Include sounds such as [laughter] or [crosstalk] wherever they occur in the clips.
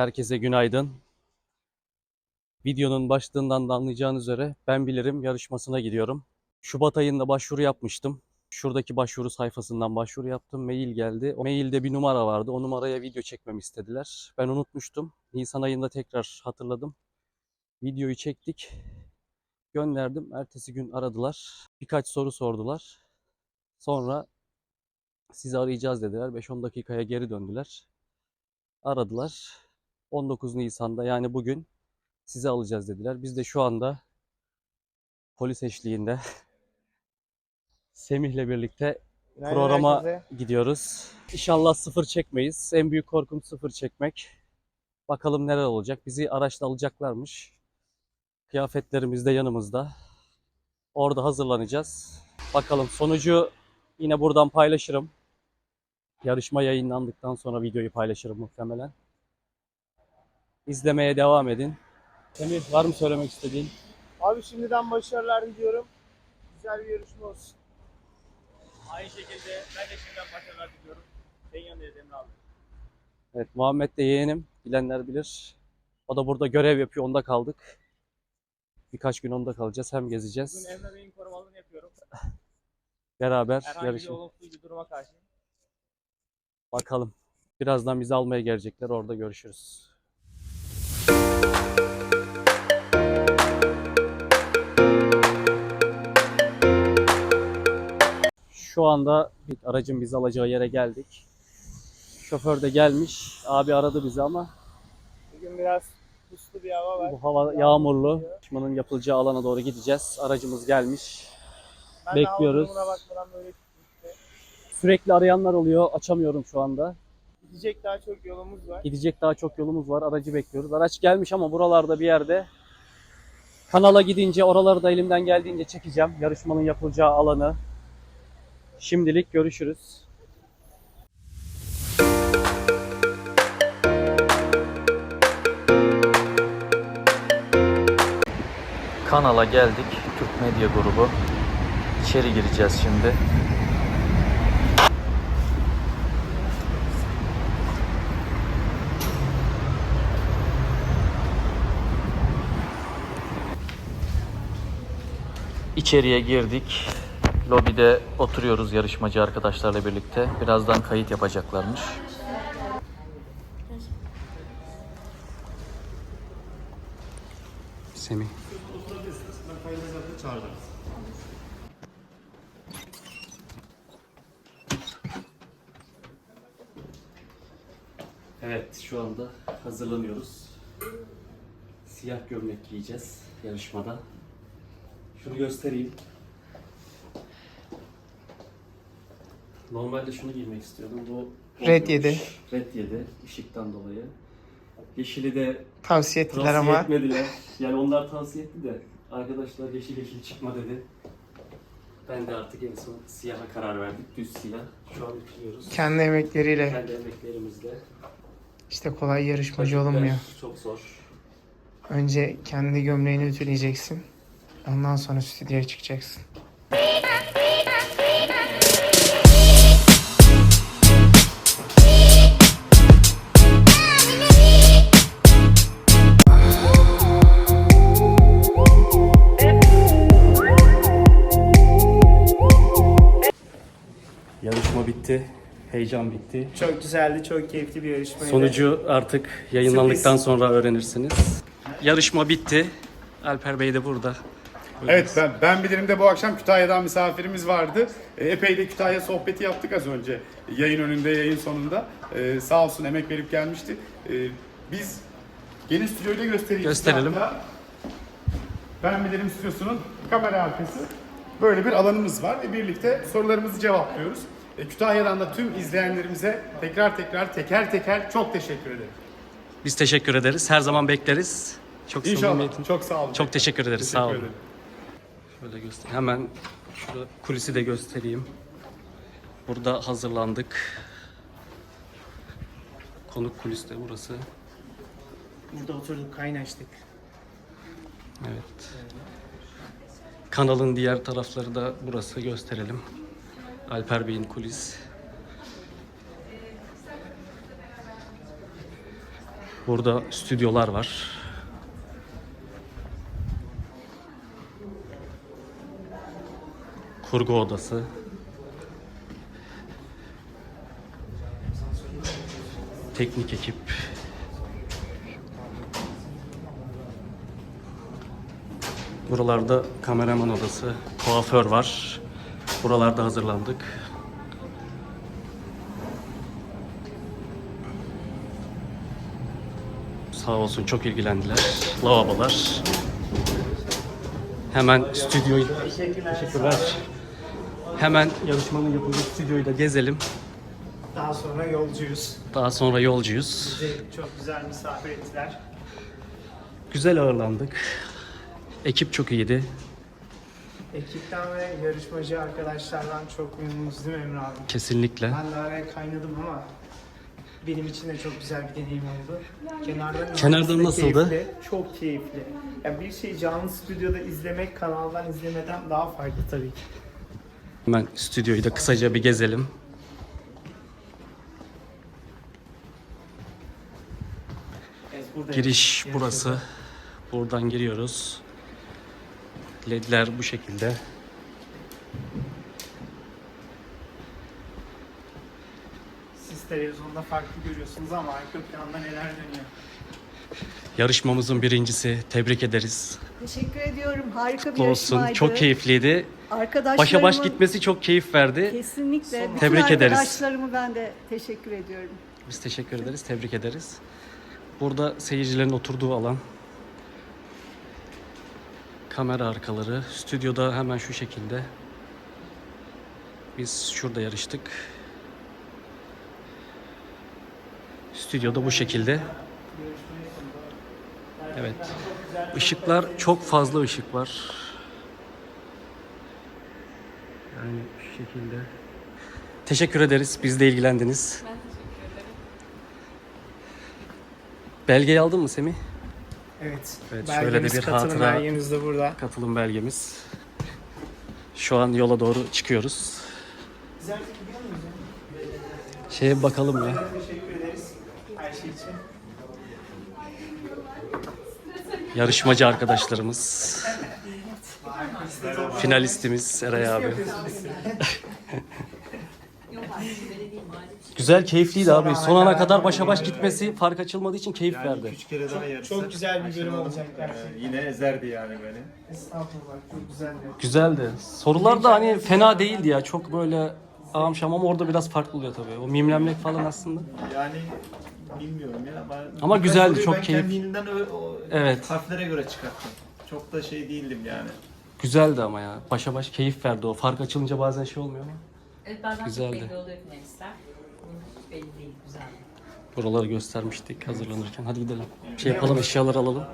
Herkese günaydın. Videonun başlığından da anlayacağınız üzere ben bilirim yarışmasına gidiyorum. Şubat ayında başvuru yapmıştım. Şuradaki başvuru sayfasından başvuru yaptım. Mail geldi. O mailde bir numara vardı. O numaraya video çekmemi istediler. Ben unutmuştum. Nisan ayında tekrar hatırladım. Videoyu çektik. Gönderdim. Ertesi gün aradılar. Birkaç soru sordular. Sonra sizi arayacağız dediler. 5-10 dakikaya geri döndüler. Aradılar. 19 Nisan'da yani bugün sizi alacağız dediler. Biz de şu anda polis eşliğinde [laughs] Semih'le birlikte programa gidiyoruz. İnşallah sıfır çekmeyiz. En büyük korkum sıfır çekmek. Bakalım neler olacak. Bizi araçla alacaklarmış. Kıyafetlerimiz de yanımızda. Orada hazırlanacağız. Bakalım sonucu yine buradan paylaşırım. Yarışma yayınlandıktan sonra videoyu paylaşırım muhtemelen. İzlemeye devam edin. Semih var mı söylemek istediğin? Abi şimdiden başarılar diliyorum. Güzel bir yarışma olsun. Aynı şekilde ben de şimdiden başarılar diliyorum. Senin yanındayız Emre abi. Evet Muhammed de yeğenim. Bilenler bilir. O da burada görev yapıyor. Onda kaldık. Birkaç gün onda kalacağız. Hem Bugün gezeceğiz. Emre Bey'in korumalığını yapıyorum. Beraber Herhangi bir olumsuz bir duruma karşı. Bakalım. Birazdan bizi almaya gelecekler. Orada görüşürüz. Şu anda bir aracın bizi alacağı yere geldik. Şoför de gelmiş. Abi aradı bizi ama Bugün biraz puslu bir hava var. bu hava yağmurlu. Yarışmanın yapılacağı alana doğru gideceğiz. Aracımız gelmiş. Ben bekliyoruz. böyle. Sürekli arayanlar oluyor. Açamıyorum şu anda. Gidecek daha çok yolumuz var. Gidecek daha çok yolumuz var. Aracı bekliyoruz. Araç gelmiş ama buralarda bir yerde. Kanala gidince oraları da elimden geldiğince çekeceğim. Yarışmanın yapılacağı alanı. Şimdilik görüşürüz. Kanala geldik. Türk Medya Grubu. İçeri gireceğiz şimdi. İçeriye girdik. Lobide oturuyoruz yarışmacı arkadaşlarla birlikte. Birazdan kayıt yapacaklarmış. Semih. Evet, şu anda hazırlanıyoruz. Siyah gömlek giyeceğiz yarışmada. Şunu göstereyim. Normalde şunu giymek istiyordum. Bu Red olmamış. yedi. Red yedi ışıktan dolayı. Yeşili de Tavsiye ettiler tavsiye ama etmediler. Yani onlar tavsiye etti de arkadaşlar yeşil yeşil çıkma dedi. Ben de artık en son siyaha karar verdik. Düz siyah. Şu an ütülüyoruz. kendi emekleriyle Kendi emeklerimizle. işte kolay yarışmacı Pratikler olunmuyor. Çok zor. Önce kendi gömleğini ütüleyeceksin. Ondan sonra stüdyoya çıkacaksın. Bitti. Heyecan bitti. Çok güzeldi, çok keyifli bir yarışmaydı. Sonucu artık yayınlandıktan Sürpriz. sonra öğrenirsiniz. Yarışma bitti. Alper Bey de burada. Evet ben, ben bilirim de bu akşam Kütahya'dan misafirimiz vardı. E, Epey de Kütahya sohbeti yaptık az önce yayın önünde yayın sonunda. E, sağ olsun emek verip gelmişti. E, biz yeni stüdyoyu da göstereyim. Gösterelim. Hatta Ben bilirim stüdyosunun kamera arkası. Böyle bir alanımız var ve birlikte sorularımızı cevaplıyoruz. E, Kütahya'dan da tüm izleyenlerimize tekrar tekrar teker teker çok teşekkür ederim. Biz teşekkür ederiz. Her zaman bekleriz. Çok İnşallah. Çok sağ olun. Çok teşekkür ederiz. Teşekkür Sağ olun. ederim. Şöyle göster. Hemen şurada kulisi de göstereyim. Burada hazırlandık. Konuk kulis de burası. Burada oturduk, kaynaştık. Evet. Kanalın diğer tarafları da burası gösterelim. Alper Bey'in kulis. Burada stüdyolar var. Kurgu odası. Teknik ekip. Buralarda kameraman odası, kuaför var. Buralarda hazırlandık. Sağ olsun çok ilgilendiler. Lavabolar. Hemen stüdyoyu Teşekkürler. Hemen yarışmanın yapıldığı stüdyoyu da gezelim. Daha sonra yolcuyuz. Daha sonra yolcuyuz. Bizi çok güzel misafir ettiler. Güzel ağırlandık. Ekip çok iyiydi. Ekipten ve yarışmacı arkadaşlardan çok memnunuz değil mi Emre abi? Kesinlikle. Ben de araya kaynadım ama benim için de çok güzel bir deneyim oldu. Kenardan, Kenardan nasıldı? Keyifli, çok keyifli. Ya bir şey canlı stüdyoda izlemek kanaldan izlemeden daha farklı tabii ki. Hemen stüdyoyu da kısaca bir gezelim. Evet, Giriş burası. Buradan giriyoruz. LED'ler bu şekilde. Siz televizyonda farklı görüyorsunuz ama arka planda neler dönüyor. Yarışmamızın birincisi. Tebrik ederiz. Teşekkür ediyorum. Harika bir Kutlu olsun. yarışmaydı. Çok keyifliydi. Arkadaşlarımın Başa baş gitmesi çok keyif verdi. Kesinlikle. Bütün Tebrik ederiz. arkadaşlarımı ben de teşekkür ediyorum. Biz teşekkür ederiz. Tebrik ederiz. Burada seyircilerin oturduğu alan. Kamera arkaları. Stüdyoda hemen şu şekilde. Biz şurada yarıştık. Stüdyoda bu şekilde. Evet. Işıklar çok fazla ışık var. Yani şu şekilde. Teşekkür ederiz. Biz de ilgilendiniz. Belgeyi aldın mı Semih? Evet. Evet, şöyle de bir hatıra- belgemiz de burada. Katılım belgemiz. Şu an yola doğru çıkıyoruz. Biz artık gidiyor muyuz ya? Şeye bakalım ya. Teşekkür ederiz her şey için. Yarışmacı arkadaşlarımız. Finalistimiz Eray abi. [laughs] Güzel, keyifliydi abi. Son ana kadar başa baş gitmesi fark açılmadığı için keyif verdi. Üç kere daha yarışsak. Çok güzel bir bölüm olacak e, gerçekten. Yine ezerdi yani beni. Estağfurullah çok güzeldi. Güzeldi. Sorular da hani fena değildi ya. Çok böyle ağam şam ama orada biraz farklı oluyor tabii. O mimlenmek falan aslında. Yani bilmiyorum ya. Ben, Ama güzeldi, çok ben keyif- kendiliğinden o Evet. harflere göre çıkarttım. Çok da şey değildim yani. Güzeldi ama ya. Başa baş keyif verdi o. Fark açılınca bazen şey olmuyor ama. Evet bazen Güzeldi. çok belli oluyor finalistler. Bunun hiç belli değil, güzeldi. Buraları göstermiştik hazırlanırken. Hadi gidelim. Şey yapalım, eşyaları alalım.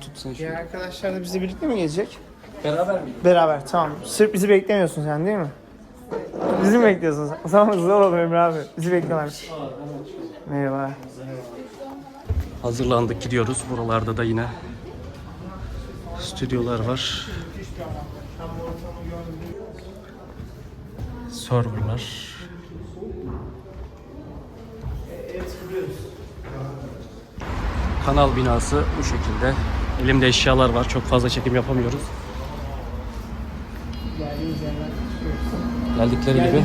Tut sen şunu. Diğer arkadaşlar da bizle birlikte mi gelecek? Beraber mi? Beraber tamam. Sırf bizi beklemiyorsun sen değil mi? Bizi mi bekliyorsun sen? O zaman hızlı olalım Emre abi. Bizi bekliyorlarmış. Merhaba. Hazırlandık gidiyoruz. Buralarda da yine stüdyolar var. Serverlar. Kanal binası bu şekilde. Elimde eşyalar var. Çok fazla çekim yapamıyoruz. Geldikleri gibi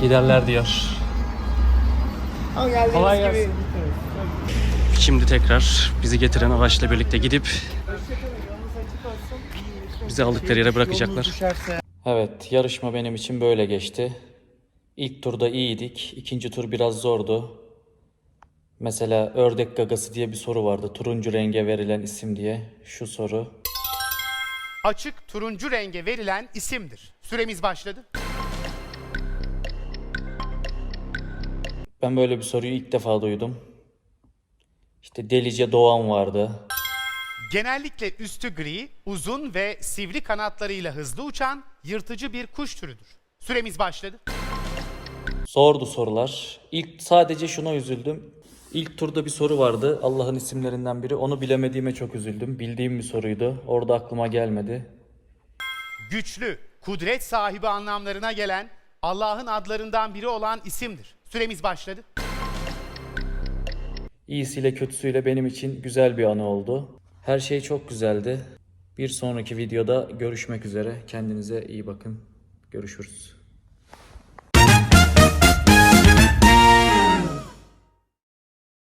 giderler diyor. Ama geldiğimiz Kolay gibi gelsin. Şimdi tekrar bizi getiren araçla birlikte gidip bizi aldıkları yere bırakacaklar. Evet, yarışma benim için böyle geçti. İlk turda iyiydik. ikinci tur biraz zordu. Mesela ördek gagası diye bir soru vardı. Turuncu renge verilen isim diye. Şu soru. açık turuncu renge verilen isimdir. Süremiz başladı. Ben böyle bir soruyu ilk defa duydum. İşte Delice Doğan vardı. Genellikle üstü gri, uzun ve sivri kanatlarıyla hızlı uçan yırtıcı bir kuş türüdür. Süremiz başladı. Zordu sorular. İlk sadece şuna üzüldüm. İlk turda bir soru vardı. Allah'ın isimlerinden biri. Onu bilemediğime çok üzüldüm. Bildiğim bir soruydu. Orada aklıma gelmedi. Güçlü, kudret sahibi anlamlarına gelen Allah'ın adlarından biri olan isimdir. Süremiz başladı. İyisiyle kötüsüyle benim için güzel bir anı oldu. Her şey çok güzeldi. Bir sonraki videoda görüşmek üzere. Kendinize iyi bakın. Görüşürüz.